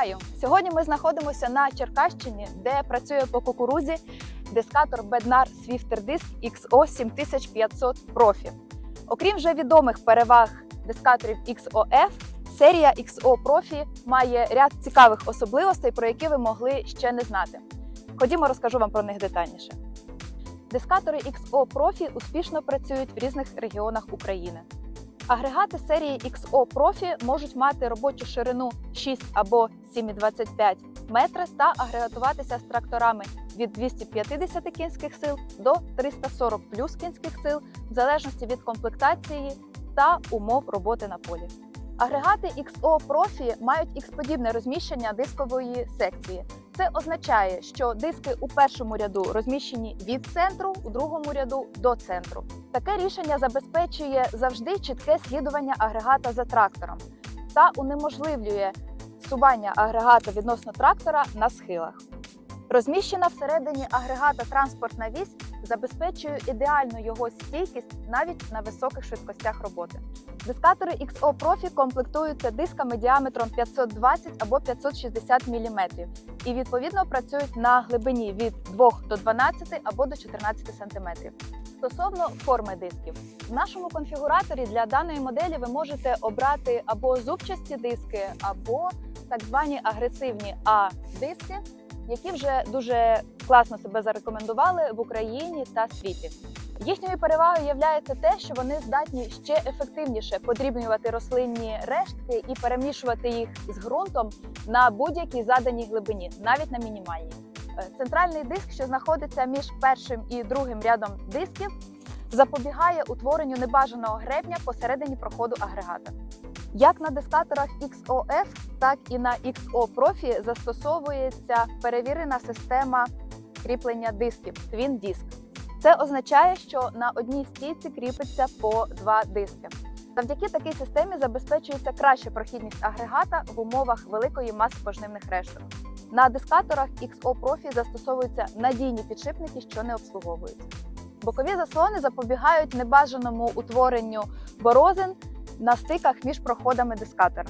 Вітаю! Сьогодні ми знаходимося на Черкащині, де працює по кукурузі дискатор Bednar Swifter Disk XO 7500 Profi. Окрім вже відомих переваг дискаторів XOF, серія XO Profi має ряд цікавих особливостей, про які ви могли ще не знати. Ходімо, розкажу вам про них детальніше. Дискатори XO Profi успішно працюють в різних регіонах України. Агрегати серії XO Profi можуть мати робочу ширину 6 або 7,25 метри та агрегатуватися з тракторами від 250 кінських сил до 340 плюс кінських сил, в залежності від комплектації та умов роботи на полі. Агрегати XO Profi мають X-подібне розміщення дискової секції. Це означає, що диски у першому ряду розміщені від центру, у другому ряду до центру. Таке рішення забезпечує завжди чітке слідування агрегата за трактором та унеможливлює сування агрегата відносно трактора на схилах. Розміщена всередині агрегата транспортна вісь забезпечує ідеальну його стійкість навіть на високих швидкостях роботи. Дискатори XO Profi комплектуються дисками діаметром 520 або 560 мм і відповідно працюють на глибині від 2 до 12 або до 14 см. Стосовно форми дисків, в нашому конфігураторі для даної моделі ви можете обрати або зубчасті диски, або так звані агресивні А-диски, які вже дуже класно себе зарекомендували в Україні та світі. Їхньою перевагою є те, що вони здатні ще ефективніше подрібнювати рослинні рештки і перемішувати їх з ґрунтом на будь-якій заданій глибині, навіть на мінімальній. Е, Центральний диск, що знаходиться між першим і другим рядом дисків, запобігає утворенню небажаного гребня посередині проходу агрегата. Як на дискаторах XOF, так і на XO Profi застосовується перевірена система кріплення дисків Twin Disk. Це означає, що на одній стійці кріпиться по два диски. Завдяки такій системі забезпечується краща прохідність агрегата в умовах великої маси пожнивних решток. На дискаторах XO Profi застосовуються надійні підшипники, що не обслуговуються. Бокові заслони запобігають небажаному утворенню борозин на стиках між проходами дискатора.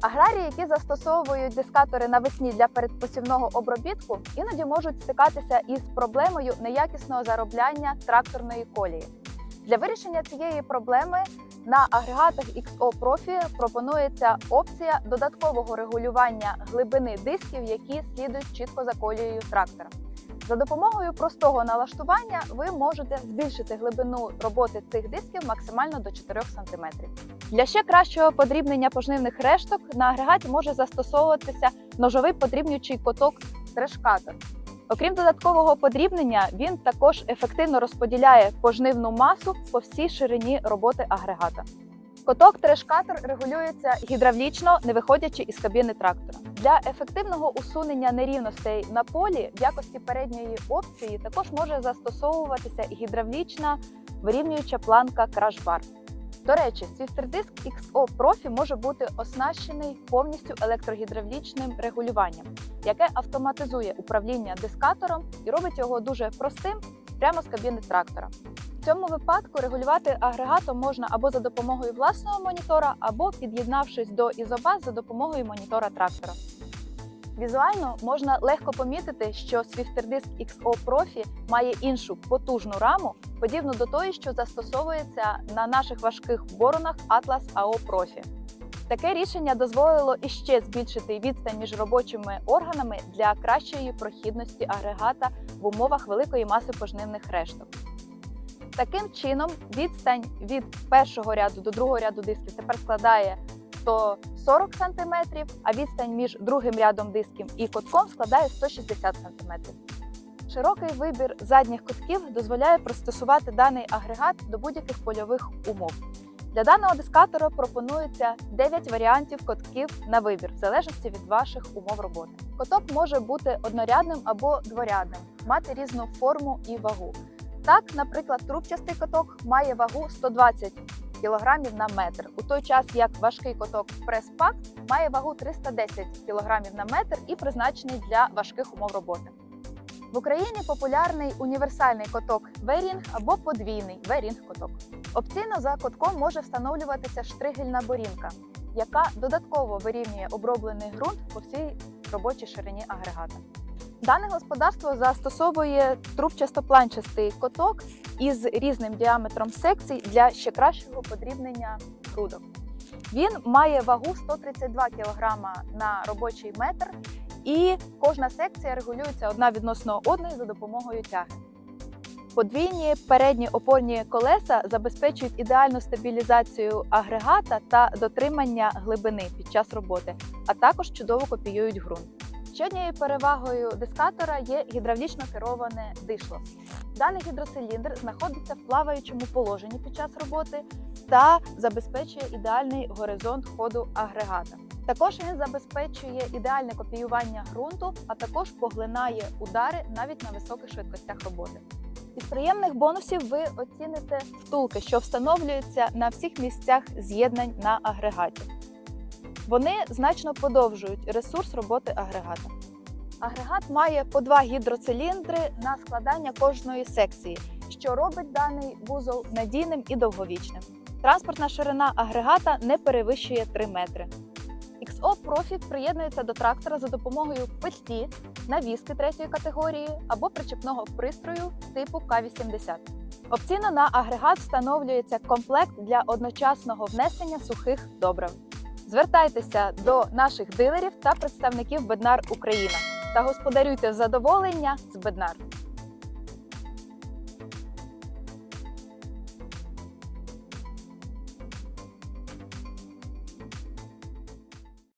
Аграрії, які застосовують дискатори навесні для передпосівного обробітку, іноді можуть стикатися із проблемою неякісного заробляння тракторної колії. Для вирішення цієї проблеми на агрегатах XO Profi пропонується опція додаткового регулювання глибини дисків, які слідують чітко за колією трактора. За допомогою простого налаштування ви можете збільшити глибину роботи цих дисків максимально до 4 см. Для ще кращого подрібнення пожнивних решток на агрегаті може застосовуватися ножовий подрібнюючий коток трешкатор. Окрім додаткового подрібнення, він також ефективно розподіляє пожнивну масу по всій ширині роботи агрегата. Коток трешкатор регулюється гідравлічно, не виходячи із кабіни трактора. Для ефективного усунення нерівностей на полі в якості передньої опції також може застосовуватися гідравлічна вирівнююча планка крашбар. До речі, Disk XO Profi може бути оснащений повністю електрогідравлічним регулюванням, яке автоматизує управління дискатором і робить його дуже простим прямо з кабіни трактора. В цьому випадку регулювати агрегатом можна або за допомогою власного монітора, або під'єднавшись до ізобаз за допомогою монітора трактора. Візуально можна легко помітити, що Swifter XO Profi має іншу потужну раму, подібну до тої, що застосовується на наших важких боронах Atlas AO Profi. Таке рішення дозволило іще збільшити відстань між робочими органами для кращої прохідності агрегата в умовах великої маси пожнивних решток. Таким чином, відстань від першого ряду до другого ряду дисків тепер складає 140 см, а відстань між другим рядом дисків і котком складає 160 см. Широкий вибір задніх котків дозволяє пристосувати даний агрегат до будь-яких польових умов. Для даного дискатора пропонується 9 варіантів котків на вибір, в залежності від ваших умов роботи. Коток може бути однорядним або дворядним, мати різну форму і вагу. Так, наприклад, трубчастий коток має вагу 120 кг на метр, у той час як важкий коток прес-пак має вагу 310 кг на метр і призначений для важких умов роботи. В Україні популярний універсальний коток V-Ring або подвійний V-Ring коток. Опційно за котком може встановлюватися штригельна борінка. яка додатково вирівнює оброблений ґрунт по всій робочій ширині агрегата. Дане господарство застосовує трубчасто-планчастий коток із різним діаметром секцій для ще кращого подрібнення грудок. Він має вагу 132 кг на робочий метр, і кожна секція регулюється одна відносно одної за допомогою тяги. Подвійні передні опорні колеса забезпечують ідеальну стабілізацію агрегата та дотримання глибини під час роботи, а також чудово копіюють ґрунт. Ще однією перевагою дискатора є гідравлічно кероване дишло. Даний гідроциліндр знаходиться в плаваючому положенні під час роботи та забезпечує ідеальний горизонт ходу агрегата. Також він забезпечує ідеальне копіювання ґрунту, а також поглинає удари навіть на високих швидкостях роботи. Із приємних бонусів ви оціните втулки, що встановлюються на всіх місцях з'єднань на агрегаті. Вони значно подовжують ресурс роботи агрегата. Агрегат має по два гідроциліндри на складання кожної секції, що робить даний вузол надійним і довговічним. Транспортна ширина агрегата не перевищує 3 метри. XO Profit приєднується до трактора за допомогою петлі, навіски третьої категорії або причепного пристрою типу К-80. Опційно на агрегат встановлюється комплект для одночасного внесення сухих добрив. Звертайтеся до наших дилерів та представників Беднар Україна та господарюйте задоволення з Беднар.